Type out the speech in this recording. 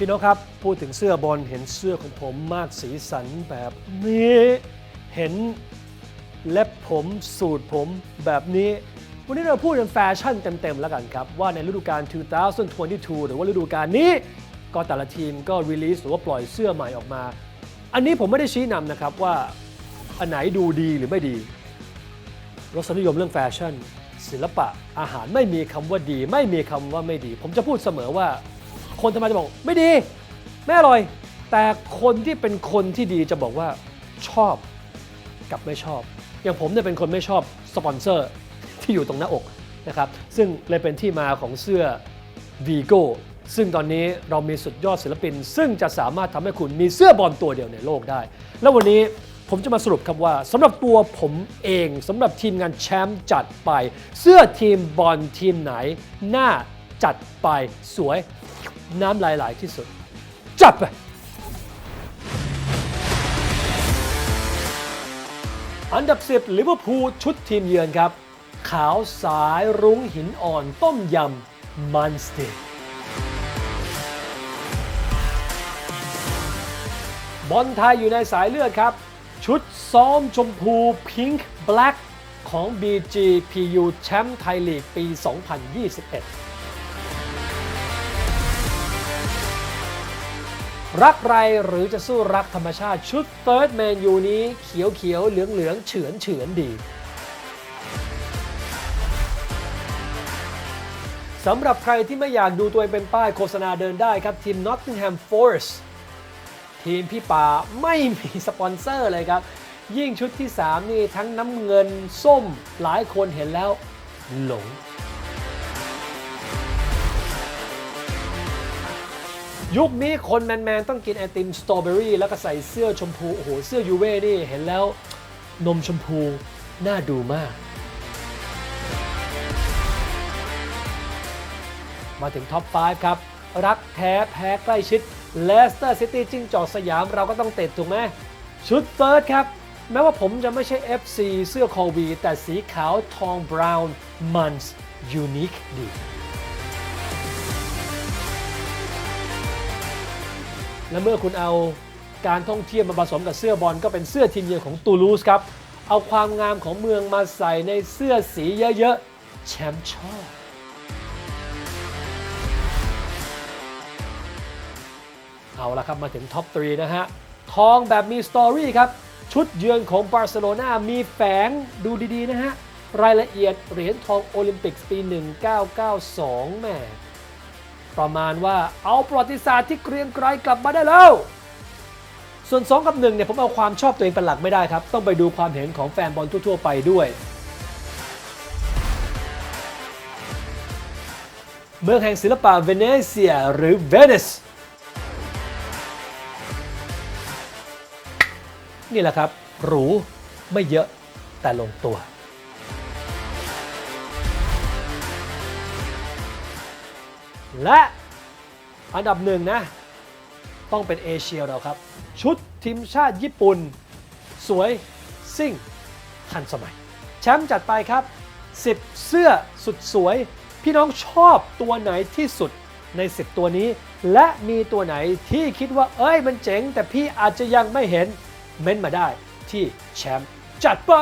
พี่น้องครับพูดถึงเสื้อบอลเห็นเสื้อของผมมากสีสันแบบนี้เห็นเล็บผมสูตรผมแบบนี้ วันนี้เราพูดถึงแฟชั่นเต็มๆแล้วกันครับ ว่าในฤดูกาล 2022 หรือว่าฤดูกาลนี้ ก็แต่ละทีมก็รีลีสหรือว่าปล่อยเสื้อใหม่ออกมา อันนี้ผมไม่ได้ชี้นำนะครับว่า อันไหนดูดีหรือไม่ดีรสนิยมเรื่องแฟชั่น ศิลปะอาหารไม่มีคำว่าดี ไม่มีคำว่าไม่ดี ผมจะพูดเสมอว่า คนทำไมจะบอก ไม่ดี ไม่อร่อย แต่คนที่เป็นคนที่ดีจะบอกว่าชอบกับไม่ชอบ อย่างผมเนี่ยเป็นคนไม่ชอบสปอนเซอร์ที่อยู่ตรงหน้าอกนะครับซึ่งเลยเป็นที่มาของเสื้อ Vigo ซึ่งตอนนี้เรามีสุดยอดศิลปิน ซึ่งจะสามารถทำให้คุณมีเสื้อบอลตัวเดียวในโลกได้ แล้ววันนี้ผมจะมาสรุปครับว่าสำหรับตัวผมเองสำหรับทีมงานแชมป์จัดไป เสื้อทีมบอลทีมไหนหน่าจัดไปสวย น้ำลายไหลที่สุด จัดไปอันดับ10ลิเวอร์พูลชุดทีมเยือนครับ ขาวสายรุ้งหินอ่อนต้มยำมันสเตย์บอลไทยอยู่ในสายเลือดครับ ชุดซ้อมชมพูพิงค์แบล็กของ BGPU แชมป์ไทยลีกปี 2021 รักไรหรือจะสู้รักธรรมชาติชุด Third Man U นี้เขียวเขียวเหลืองเหลืองเฉือนเฉือนดีสำหรับใครที่ไม่อยากดูตัวเองเป็นป้ายโฆษณาเดินได้ครับ ทีม Nottingham Forest ทีมพี่ป่าไม่มีสปอนเซอร์เลยครับ ยิ่งชุดที่ 3 นี่ทั้งน้ำเงินส้มหลายคนเห็นแล้วหลง ยุคนี้คนแมนๆต้องกินไอติมสตรอเบอรี่แล้วก็ใส่เสื้อชมพู โอ้โห เสื้อยูเว่นี่เห็นแล้วนมชมพู น่าดูมาก มาถึงท็อป 5 ครับ รักแท้แพ้ใกล้ชิดเลสเตอร์ซิตี้จิ้งจอกสยามเราก็ต้องเติดถูกไหมชุดเฟิร์สครับ แม้ว่าผมจะไม่ใช่ FC เสื้อคอวี แต่สีขาวทองบราวน์มันส์ยูนิคดี และเมื่อคุณเอาการท่องเที่ยวมาผสมกับเสื้อบอลก็เป็นเสื้อทีมเยือนของตูลูสครับ เอาความงามของเมืองมาใส่ในเสื้อสีเยอะๆ แชมป์ชอบเอาละครับมาถึงท็อป3นะฮะ ทองแบบมีสตอรี่ครับ ชุดเยือนของบาร์เซโลนามีแฝงดูดี ๆ นะฮะ รายละเอียดเหรียญทองโอลิมปิกปี 1992แม่ ประมาณว่าเอาประวัติศาสตร์ที่เกรียงไกรกลับมาได้แล้ว ส่วน 2 กับ 1 เนี่ยผมเอาความชอบตัวเองเป็นหลักไม่ได้ครับ ต้องไปดูความเห็นของแฟนบอลทั่วๆไปด้วย เมืองแห่งศิลปะเวเนเซียหรือเวนิสนี่แหละครับ หรู ไม่เยอะแต่ลงตัว และอันดับหนึ่งนะ ต้องเป็นเอเชียเราครับ ชุดทีมชาติญี่ปุ่น สวยซิ่งทันสมัย แชมป์จัดไปครับ 10 เสื้อสุดสวย พี่น้องชอบตัวไหนที่สุดใน 10 ตัวนี้ และมีตัวไหนที่คิดว่าเอ้ยมันเจ๋ง แต่พี่อาจจะยังไม่เห็นเม้นมาได้ที่แชมป์จัดไป